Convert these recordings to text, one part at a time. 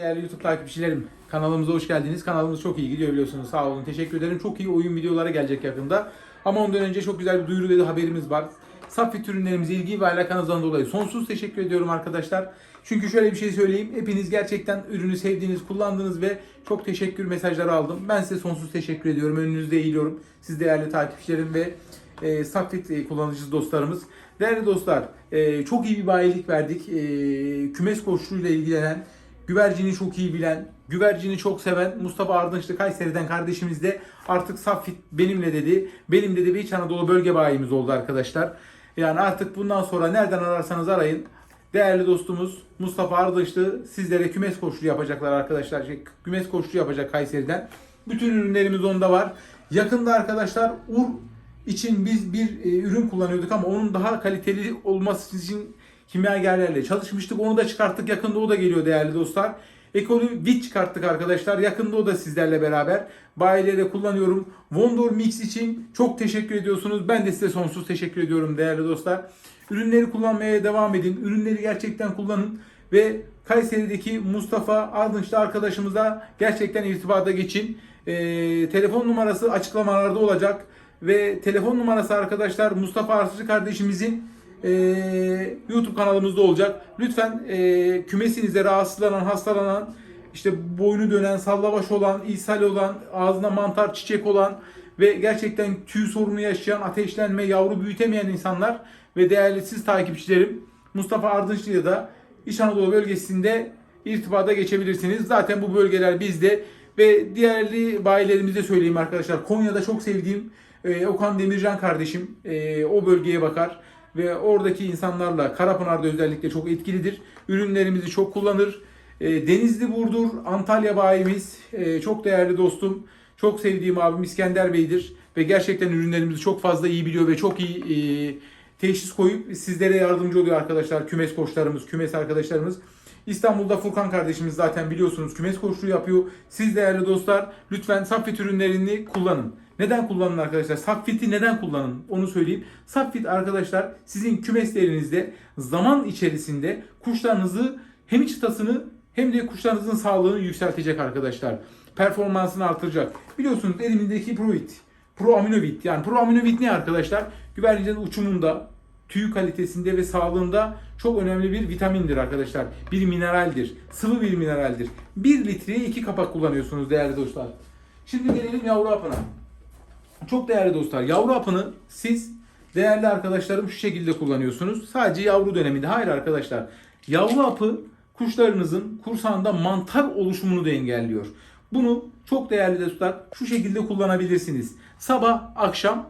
değerli YouTube takipçilerim. Kanalımıza hoş geldiniz. Kanalımız çok iyi gidiyor biliyorsunuz. Sağ olun. Teşekkür ederim. Çok iyi oyun videoları gelecek yakında. Ama ondan önce çok güzel bir duyuru dedi haberimiz var. Safit ürünlerimize ilgi ve alakanızdan dolayı sonsuz teşekkür ediyorum arkadaşlar. Çünkü şöyle bir şey söyleyeyim. Hepiniz gerçekten ürünü sevdiğiniz, kullandınız ve çok teşekkür mesajları aldım. Ben size sonsuz teşekkür ediyorum. Önünüzde eğiliyorum. Siz değerli takipçilerim ve e, Safit e, kullanıcı dostlarımız. Değerli dostlar, e, çok iyi bir bayilik verdik. E, kümes koçluğuyla ilgilenen, güvercini çok iyi bilen, güvercini çok seven Mustafa Ardınçlı Kayseri'den kardeşimiz de artık Safit benimle dedi. Benim dedi bir İç Anadolu bölge bayimiz oldu arkadaşlar. Yani artık bundan sonra nereden ararsanız arayın. Değerli dostumuz Mustafa Ardınçlı sizlere kümes koçluğu yapacaklar arkadaşlar. Şey, kümes koçluğu yapacak Kayseri'den. Bütün ürünlerimiz onda var. Yakında arkadaşlar Ur için biz bir e, ürün kullanıyorduk ama onun daha kaliteli olması için kimyagerlerle çalışmıştık. Onu da çıkarttık. Yakında o da geliyor değerli dostlar. Ekolü Vit çıkarttık arkadaşlar. Yakında o da sizlerle beraber. Bayilerde kullanıyorum. Wondor Mix için çok teşekkür ediyorsunuz. Ben de size sonsuz teşekkür ediyorum değerli dostlar. Ürünleri kullanmaya devam edin. Ürünleri gerçekten kullanın. Ve Kayseri'deki Mustafa Ardınçlı arkadaşımıza gerçekten irtibata geçin. Ee, telefon numarası açıklamalarda olacak. Ve telefon numarası arkadaşlar Mustafa Arsızcı kardeşimizin e, YouTube kanalımızda olacak. Lütfen e, kümesinizde rahatsızlanan, hastalanan, işte boynu dönen, sallabaş olan, ishal olan, ağzına mantar, çiçek olan ve gerçekten tüy sorunu yaşayan, ateşlenme, yavru büyütemeyen insanlar ve değerli siz takipçilerim Mustafa Ardınçlı'ya da İç Anadolu bölgesinde irtibata geçebilirsiniz. Zaten bu bölgeler bizde ve diğerli bayilerimizde söyleyeyim arkadaşlar. Konya'da çok sevdiğim e, Okan Demircan kardeşim e, o bölgeye bakar ve oradaki insanlarla Karapınar'da özellikle çok etkilidir. Ürünlerimizi çok kullanır. E, Denizli Burdur, Antalya bayimiz e, çok değerli dostum. Çok sevdiğim abim İskender Bey'dir. Ve gerçekten ürünlerimizi çok fazla iyi biliyor ve çok iyi e, teşhis koyup sizlere yardımcı oluyor arkadaşlar. Kümes koçlarımız, kümes arkadaşlarımız. İstanbul'da Furkan kardeşimiz zaten biliyorsunuz kümes koçluğu yapıyor. Siz değerli dostlar lütfen Saffit ürünlerini kullanın. Neden kullanın arkadaşlar? Saffit'i neden kullanın? Onu söyleyeyim. Saffit arkadaşlar sizin kümeslerinizde zaman içerisinde kuşlarınızı hem çıtasını hem de kuşlarınızın sağlığını yükseltecek arkadaşlar. Performansını artıracak. Biliyorsunuz elimindeki Provit. Pro Aminovit. Yani Pro Aminovit ne arkadaşlar? Güvercinin uçumunda, tüy kalitesinde ve sağlığında çok önemli bir vitamindir arkadaşlar. Bir mineraldir. Sıvı bir mineraldir. 1 litreye 2 kapak kullanıyorsunuz değerli dostlar. Şimdi gelelim yavru hapına. Çok değerli dostlar, yavru hapını siz değerli arkadaşlarım şu şekilde kullanıyorsunuz. Sadece yavru döneminde. Hayır arkadaşlar. Yavru hapı kuşlarınızın kursağında mantar oluşumunu da engelliyor. Bunu çok değerli dostlar şu şekilde kullanabilirsiniz. Sabah, akşam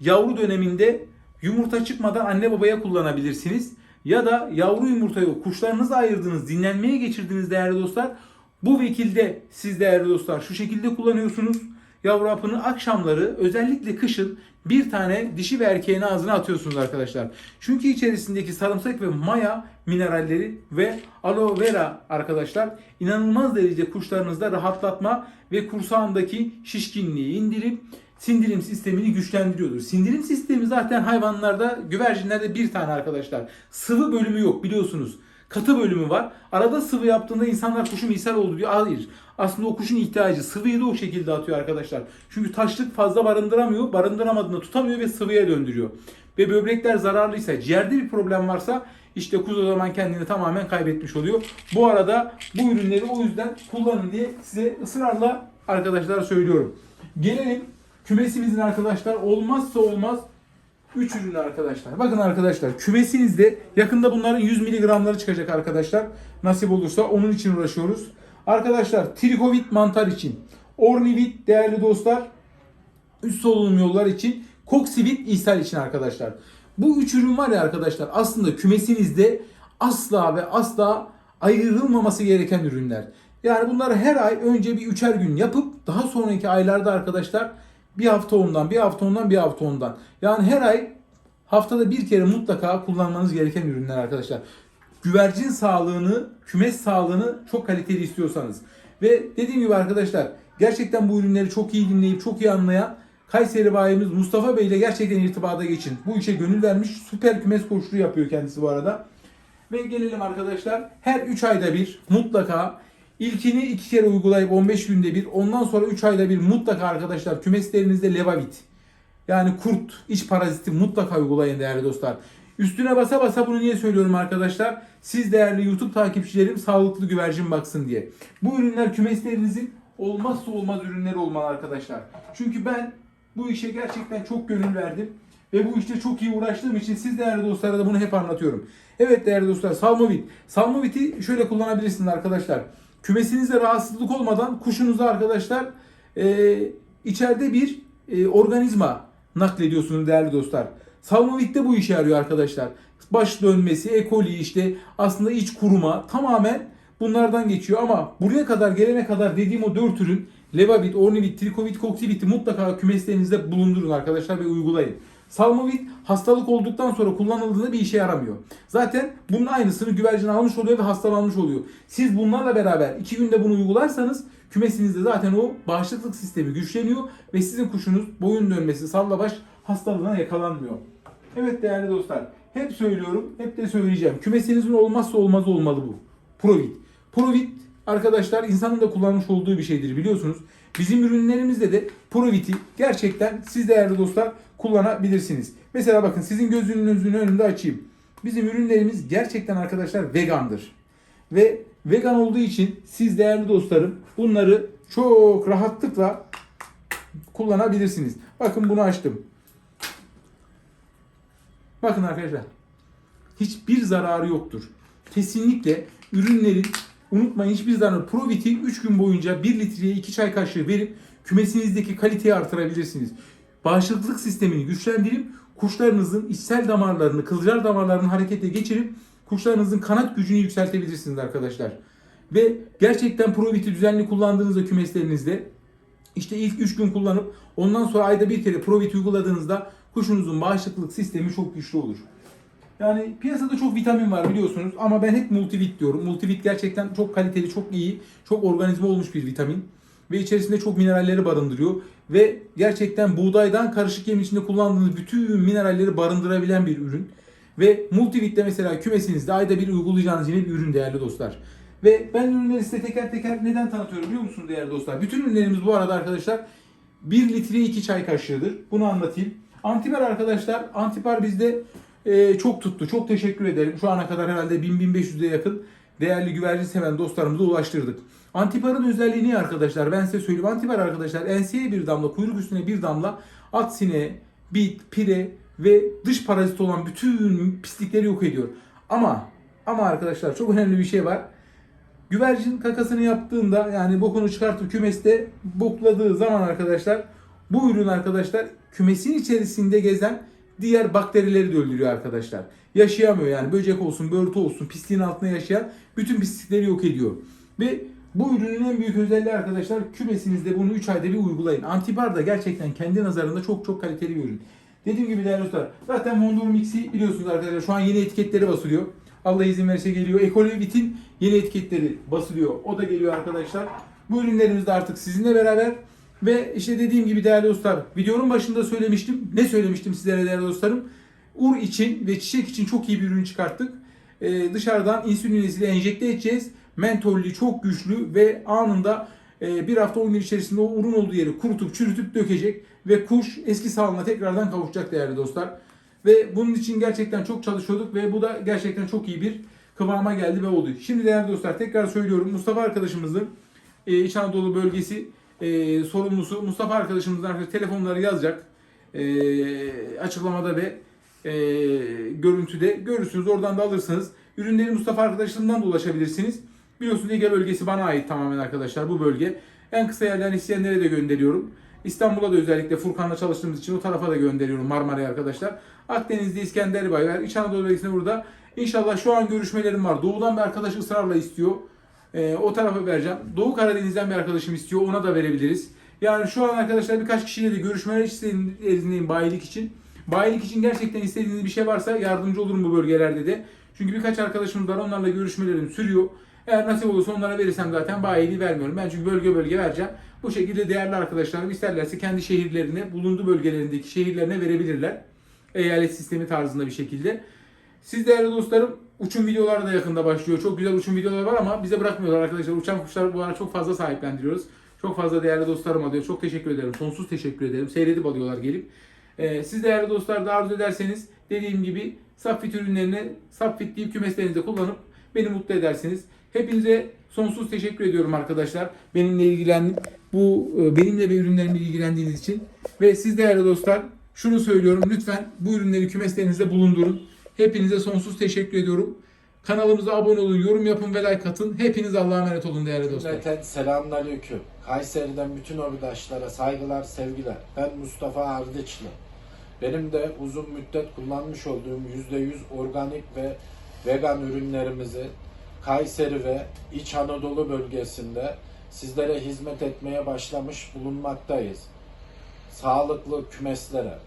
yavru döneminde yumurta çıkmadan anne babaya kullanabilirsiniz. Ya da yavru yumurtayı kuşlarınızı ayırdınız, dinlenmeye geçirdiniz değerli dostlar. Bu vekilde siz değerli dostlar şu şekilde kullanıyorsunuz. Yavru hapını akşamları özellikle kışın bir tane dişi ve erkeğin ağzına atıyorsunuz arkadaşlar. Çünkü içerisindeki sarımsak ve maya mineralleri ve aloe vera arkadaşlar inanılmaz derecede kuşlarınızda rahatlatma ve kursağındaki şişkinliği indirip sindirim sistemini güçlendiriyordur. Sindirim sistemi zaten hayvanlarda, güvercinlerde bir tane arkadaşlar. Sıvı bölümü yok biliyorsunuz. Katı bölümü var. Arada sıvı yaptığında insanlar kuşun ishal oldu diyor. Hayır. Aslında o kuşun ihtiyacı. Sıvıyı da o şekilde atıyor arkadaşlar. Çünkü taşlık fazla barındıramıyor. Barındıramadığında tutamıyor ve sıvıya döndürüyor. Ve böbrekler zararlıysa, ciğerde bir problem varsa işte kuzu o zaman kendini tamamen kaybetmiş oluyor. Bu arada bu ürünleri o yüzden kullanın diye size ısrarla arkadaşlar söylüyorum. Gelelim kümesimizin arkadaşlar olmazsa olmaz 3 ürünü arkadaşlar. Bakın arkadaşlar kümesinizde yakında bunların 100 miligramları çıkacak arkadaşlar. Nasip olursa onun için uğraşıyoruz. Arkadaşlar trikovit mantar için, ornivit değerli dostlar üst solunum yolları için, koksivit ishal için arkadaşlar. Bu üç ürün var ya arkadaşlar aslında kümesinizde asla ve asla ayrılmaması gereken ürünler. Yani bunları her ay önce bir üçer gün yapıp daha sonraki aylarda arkadaşlar bir hafta ondan, bir hafta ondan, bir hafta ondan. Yani her ay haftada bir kere mutlaka kullanmanız gereken ürünler arkadaşlar. Güvercin sağlığını, kümes sağlığını çok kaliteli istiyorsanız. Ve dediğim gibi arkadaşlar gerçekten bu ürünleri çok iyi dinleyip çok iyi anlayan Kayseri bayimiz Mustafa Bey ile gerçekten irtibata geçin. Bu işe gönül vermiş süper kümes koçluğu yapıyor kendisi bu arada. Ve gelelim arkadaşlar her 3 ayda bir mutlaka İlkini iki kere uygulayıp 15 günde bir, ondan sonra 3 ayda bir mutlaka arkadaşlar kümeslerinizde levavit yani kurt, iç paraziti mutlaka uygulayın değerli dostlar. Üstüne basa basa bunu niye söylüyorum arkadaşlar? Siz değerli YouTube takipçilerim sağlıklı güvercin baksın diye. Bu ürünler kümeslerinizin olmazsa olmaz ürünleri olmalı arkadaşlar. Çünkü ben bu işe gerçekten çok gönül verdim. Ve bu işte çok iyi uğraştığım için siz değerli dostlara da bunu hep anlatıyorum. Evet değerli dostlar Salmovit. Salmovit'i şöyle kullanabilirsiniz arkadaşlar. Kümesinizde rahatsızlık olmadan kuşunuza arkadaşlar e, içeride bir e, organizma naklediyorsunuz değerli dostlar. Salmovit de bu işe yarıyor arkadaşlar. Baş dönmesi, E. coli işte aslında iç kuruma tamamen bunlardan geçiyor. Ama buraya kadar gelene kadar dediğim o dört ürün Levavit, Ornivit, Trikovit, Koktivit'i mutlaka kümeslerinizde bulundurun arkadaşlar ve uygulayın. Salmovit hastalık olduktan sonra kullanıldığında bir işe yaramıyor. Zaten bunun aynısını güvercin almış oluyor ve hastalanmış oluyor. Siz bunlarla beraber iki günde bunu uygularsanız kümesinizde zaten o bağışıklık sistemi güçleniyor ve sizin kuşunuz boyun dönmesi, sallabaş hastalığına yakalanmıyor. Evet değerli dostlar, hep söylüyorum, hep de söyleyeceğim. Kümesinizin olmazsa olmazı olmalı bu. Provit. Provit arkadaşlar insanın da kullanmış olduğu bir şeydir biliyorsunuz. Bizim ürünlerimizde de Provit'i gerçekten siz değerli dostlar kullanabilirsiniz. Mesela bakın sizin gözünüzün önünde açayım. Bizim ürünlerimiz gerçekten arkadaşlar vegandır. Ve vegan olduğu için siz değerli dostlarım bunları çok rahatlıkla kullanabilirsiniz. Bakın bunu açtım. Bakın arkadaşlar. Hiçbir zararı yoktur. Kesinlikle ürünlerin unutmayın hiçbir zararı. Provit'i 3 gün boyunca 1 litreye 2 çay kaşığı verip kümesinizdeki kaliteyi artırabilirsiniz. Bağışıklık sistemini güçlendirip kuşlarınızın içsel damarlarını, kılcal damarlarını harekete geçirip kuşlarınızın kanat gücünü yükseltebilirsiniz arkadaşlar. Ve gerçekten Provit'i düzenli kullandığınızda kümeslerinizde işte ilk 3 gün kullanıp ondan sonra ayda bir kere Provit uyguladığınızda kuşunuzun bağışıklık sistemi çok güçlü olur. Yani piyasada çok vitamin var biliyorsunuz ama ben hep multivit diyorum. Multivit gerçekten çok kaliteli, çok iyi, çok organize olmuş bir vitamin. Ve içerisinde çok mineralleri barındırıyor. Ve gerçekten buğdaydan karışık yem içinde kullandığınız bütün mineralleri barındırabilen bir ürün. Ve multivit'te mesela kümesinizde ayda bir uygulayacağınız yine bir ürün değerli dostlar. Ve ben ürünleri size teker teker neden tanıtıyorum biliyor musunuz değerli dostlar? Bütün ürünlerimiz bu arada arkadaşlar 1 litre 2 çay kaşığıdır. Bunu anlatayım. Antiper arkadaşlar, Antiper bizde e, çok tuttu. Çok teşekkür ederim. Şu ana kadar herhalde 1000-1500'e yakın değerli güvercin seven dostlarımıza ulaştırdık. Antiparın özelliği ne arkadaşlar? Ben size söyleyeyim. Antipar arkadaşlar enseye bir damla, kuyruk üstüne bir damla at sineği, bit, pire ve dış parazit olan bütün pislikleri yok ediyor. Ama ama arkadaşlar çok önemli bir şey var. Güvercin kakasını yaptığında yani bokunu çıkartıp kümeste bokladığı zaman arkadaşlar bu ürün arkadaşlar kümesin içerisinde gezen diğer bakterileri de öldürüyor arkadaşlar. Yaşayamıyor yani böcek olsun, börtü olsun, pisliğin altında yaşayan bütün pislikleri yok ediyor. Ve bu ürünün en büyük özelliği arkadaşlar kümesinizde bunu 3 ayda bir uygulayın. Antibar da gerçekten kendi nazarında çok çok kaliteli bir ürün. Dediğim gibi değerli dostlar zaten Mondor Mix'i biliyorsunuz arkadaşlar şu an yeni etiketleri basılıyor. Allah izin verirse geliyor. Ekolivit'in yeni etiketleri basılıyor. O da geliyor arkadaşlar. Bu ürünlerimiz de artık sizinle beraber. Ve işte dediğim gibi değerli dostlar videonun başında söylemiştim. Ne söylemiştim sizlere değerli dostlarım? Ur için ve çiçek için çok iyi bir ürün çıkarttık. Ee, dışarıdan insülin iğnesiyle enjekte edeceğiz. Mentollü, çok güçlü ve anında e, bir hafta 10 gün içerisinde o urun olduğu yeri kurutup çürütüp dökecek. Ve kuş eski sağlığına tekrardan kavuşacak değerli dostlar. Ve bunun için gerçekten çok çalışıyorduk ve bu da gerçekten çok iyi bir kıvama geldi ve oldu. Şimdi değerli dostlar tekrar söylüyorum Mustafa arkadaşımızın e, İç Anadolu bölgesi e, sorumlusu Mustafa arkadaşımızın arkadaşlar telefonları yazacak. E, açıklamada ve e, görüntüde görürsünüz. Oradan da alırsınız. Ürünleri Mustafa arkadaşımdan da ulaşabilirsiniz. Biliyorsunuz Ege bölgesi bana ait tamamen arkadaşlar bu bölge. En kısa yerden isteyenlere de gönderiyorum. İstanbul'a da özellikle Furkan'la çalıştığımız için o tarafa da gönderiyorum Marmara'ya arkadaşlar. Akdeniz'de İskenderibay var. İç Anadolu bölgesinde burada. İnşallah şu an görüşmelerim var. Doğudan bir arkadaş ısrarla istiyor. Ee, o tarafa vereceğim. Doğu Karadeniz'den bir arkadaşım istiyor. Ona da verebiliriz. Yani şu an arkadaşlar birkaç kişiyle de görüşmeler istediğim bayilik için. Bayilik için gerçekten istediğiniz bir şey varsa yardımcı olurum bu bölgelerde de. Çünkü birkaç arkadaşımız var. Onlarla görüşmelerim sürüyor. Eğer nasip olursa onlara verirsem zaten bayiliği vermiyorum. Ben çünkü bölge bölge vereceğim. Bu şekilde değerli arkadaşlarım isterlerse kendi şehirlerine, bulunduğu bölgelerindeki şehirlerine verebilirler. Eyalet sistemi tarzında bir şekilde. Siz değerli dostlarım Uçum videoları da yakında başlıyor. Çok güzel uçum videoları var ama bize bırakmıyorlar arkadaşlar. Uçan kuşları bu ara çok fazla sahiplendiriyoruz. Çok fazla değerli dostlarım alıyor. Çok teşekkür ederim. Sonsuz teşekkür ederim. Seyredip alıyorlar gelip. Ee, siz değerli dostlar da arzu ederseniz dediğim gibi Sapfit ürünlerini Sapfit deyip kümeslerinizde kullanıp beni mutlu edersiniz. Hepinize sonsuz teşekkür ediyorum arkadaşlar. Benimle ilgilenip bu e, benimle ve ürünlerimle ilgilendiğiniz için ve siz değerli dostlar şunu söylüyorum lütfen bu ürünleri kümeslerinizde bulundurun. Hepinize sonsuz teşekkür ediyorum. Kanalımıza abone olun, yorum yapın ve like atın. Hepiniz Allah'a emanet olun değerli dostlar. Cümleten selamünaleyküm. Kayseri'den bütün ordaşlara saygılar, sevgiler. Ben Mustafa Ardıçlı. Benim de uzun müddet kullanmış olduğum %100 organik ve vegan ürünlerimizi Kayseri ve İç Anadolu bölgesinde sizlere hizmet etmeye başlamış bulunmaktayız. Sağlıklı kümeslere,